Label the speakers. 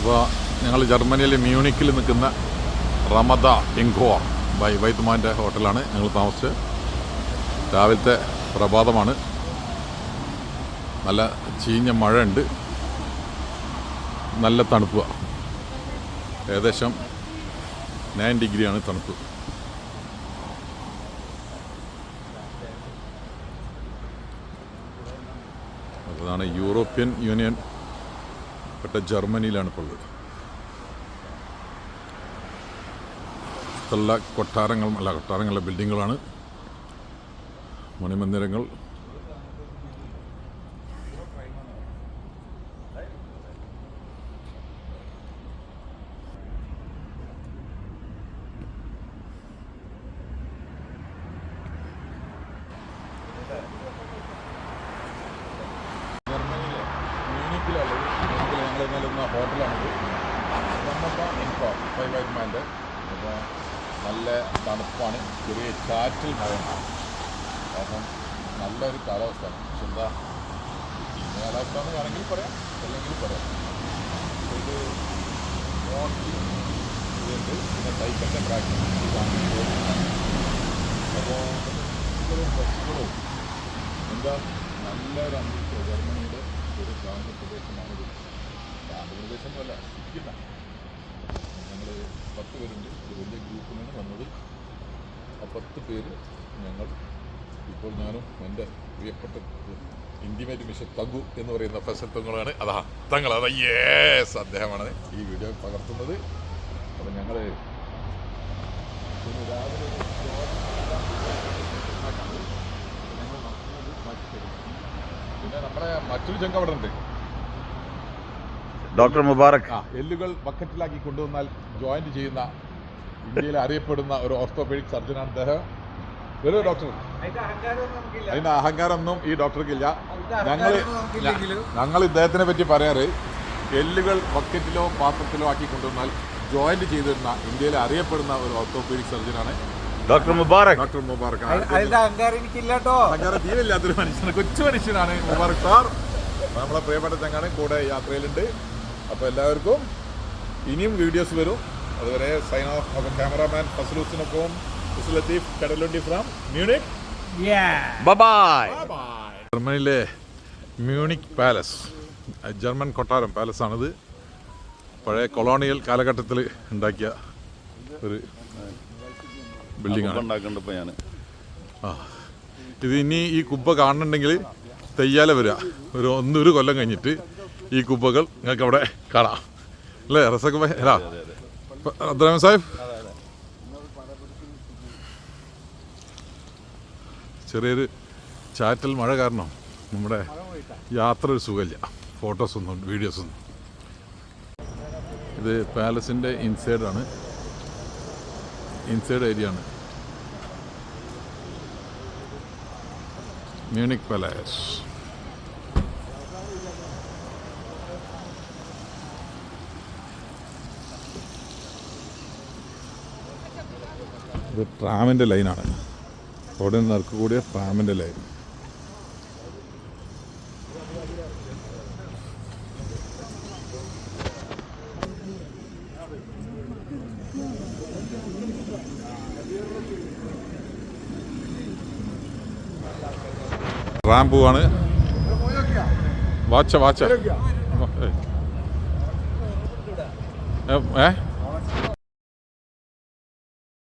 Speaker 1: അപ്പോൾ ഞങ്ങൾ ജർമ്മനിയിലെ മ്യൂണിക്കിൽ നിൽക്കുന്ന റമദ എങ്കോർ ബൈ വൈത്തുമാന്റെ ഹോട്ടലാണ് ഞങ്ങൾ താമസിച്ചത്. രാവിലത്തെ പ്രഭാതമാണ്. നല്ല ചീഞ്ഞ മഴയുണ്ട്. നല്ല തണുപ്പ്. ഏകദേശം നയൻ ഡിഗ്രിയാണ് തണുപ്പ്. അതാണ് യൂറോപ്യൻ യൂണിയൻ പെട്ട ജർമ്മനിയിലാണ് ഇപ്പോൾ ഉള്ളത്. സ്ഥല കൊട്ടാരങ്ങൾ അല്ല കൊട്ടാരങ്ങളുടെ ബിൽഡിങ്ങുകളാണ് മണിമന്ദിരങ്ങൾ ജർമ്മനിയിലെ മ്യൂണിക്കിലുള്ളത് മ്യൂണിക്കിൽ ഒന്ന് ഹോട്ടലാണിത് ഇന്ന ഹോട്ടലാണിത് ഫൈവ് ഇൻഫോ ഫൈവൈറ്റ്മാന്റെ അപ്പോൾ നല്ല തണുപ്പാണ്. ചെറിയ ചാറ്റിൽ മഴയാണ്. കാരണം നല്ലൊരു കാലാവസ്ഥയാണ്. പക്ഷെ എന്താ കാലാവസ്ഥ എന്ന് വേണമെങ്കിൽ പറയാം അല്ലെങ്കിൽ പറയാം. ഇത് മോട്ടി ഇതുണ്ട്. പിന്നെ സൈക്കിളിന്റെ പ്രാക്ടീസ് ഇതാണ് അപ്പോൾ ബസ്സുകളും എന്താ നല്ലൊരു അന്തരീക്ഷം ജർമ്മനിയുടെ ഒരു ഗ്രാമീണ ഗ്രാമീണ പോലെ സിറ്റിന്ന ഞങ്ങൾ പത്ത് പേരുണ്ട്. ഒരു വലിയ ഗ്രൂപ്പിൽ നിന്ന് വന്നത്. ആ പത്ത് പേര് ഞങ്ങൾ ഇപ്പോൾ ഞാനും എന്റെ പ്രിയപ്പെട്ട ഇന്റിമേറ്റ് മിഷൻ തങ്കു എന്ന് പറയുന്ന ഫസൽ തങ്ങളാണ് അതാ തങ്ങൾ അതാ യേസ് അദ്ദേഹമാണ് ഈ വീഡിയോ പകർത്തുന്നത്. അപ്പം ഞങ്ങൾ പിന്നെ നമ്മുടെ മറ്റൊരു ചങ്ക അവിടെ ഉണ്ട്.
Speaker 2: ഡോക്ടർ മുബാറക്.
Speaker 1: എല്ലുകൾ ബക്കറ്റിലാക്കി കൊണ്ടുവന്നാൽ ജോയിന്റ് ചെയ്യുന്ന ഇന്ത്യയിൽ അറിയപ്പെടുന്ന ഒരു ഓർത്തോപെഡിക് സർജനാണ് അദ്ദേഹം വരൂ ഡോക്ടർ. അതിന്റെ അഹങ്കാരമൊന്നും ഈ ഡോക്ടർക്കില്ല ഞങ്ങൾ ഞങ്ങൾ ഇദ്ദേഹത്തിനെ പറ്റി പറയാറ് എല്ലുകൾ ബക്കറ്റിലോ പാത്രത്തിലോ ആക്കി കൊണ്ടുവന്നാൽ ജോയിന്റ് ചെയ്തിരുന്ന ഇന്ത്യയിൽ അറിയപ്പെടുന്ന ഒരു ഓർത്തോപേഡിക് സർജനാണ്
Speaker 2: ഡോക്ടർ മുബാറക്.
Speaker 1: ഡോക്ടർ മുബാറക്.
Speaker 3: അഹങ്കാരം എനിക്കില്ലാട്ടോ
Speaker 1: അഹങ്കാരം തീരില്ലാത്തൊരു മനുഷ്യനാണ് കൊച്ചു മനുഷ്യനാണ് മുബാറക് സാർ. നമ്മളെ പ്രിയപ്പെട്ട ചങ്ങാണ് കൂടെ യാത്രയിലുണ്ട്. അപ്പോൾ എല്ലാവർക്കും ഇനിയും വീഡിയോസ് വരും. അതുവരെ സൈൻ ഓഫ് അപ്പോൾ ക്യാമറാമാൻ ഫസലൂസിനൊപ്പം ലത്തീഫ് കടലുണ്ടി ഫ്രം മ്യൂണിക്?
Speaker 2: ബബായ്
Speaker 1: ജർമ്മനിയിലെ മ്യൂണിക് പാലസ് ജർമ്മൻ കൊട്ടാരം പാലസ് പാലസാണിത്. പഴയ കൊളോണിയൽ കാലഘട്ടത്തിൽ ഉണ്ടാക്കിയ ഒരു ബിൽഡിംഗ് ആണ്
Speaker 2: ഉണ്ടാക്കുന്നുണ്ട് ഞാൻ
Speaker 1: ആ. ഇത് ഇനി ഈ കുബ്ബ കാണുന്നുണ്ടെങ്കിൽ തെയ്യാല വരിക ഒരു ഒന്നൊരു കൊല്ലം കഴിഞ്ഞിട്ട് ഈ കുപ്പകൾ നിങ്ങൾക്ക് അവിടെ കാണാം. അല്ലേ റസക്ക് ഭായ് അബ്ദുറഹ്മാൻ സാഹിബ്? ചെറിയൊരു ചാറ്റൽ മഴ കാരണം നമ്മുടെ യാത്ര ഒരു സുഖമില്ല. വീഡിയോസ് ഒന്നും ഇത് പാലസിന്റെ ഇൻസൈഡാണ് ഇൻസൈഡ് ഏരിയ ആണ്. മ്യൂണിക് പാലസ് ട്രാമിന്റെ ലൈനാണ് റോഡിന് നറുക്ക് കൂടിയ ട്രാമിന്റെ ലൈൻ റാം പോവാണ്. വാച്ച വാച്ച? ഏ?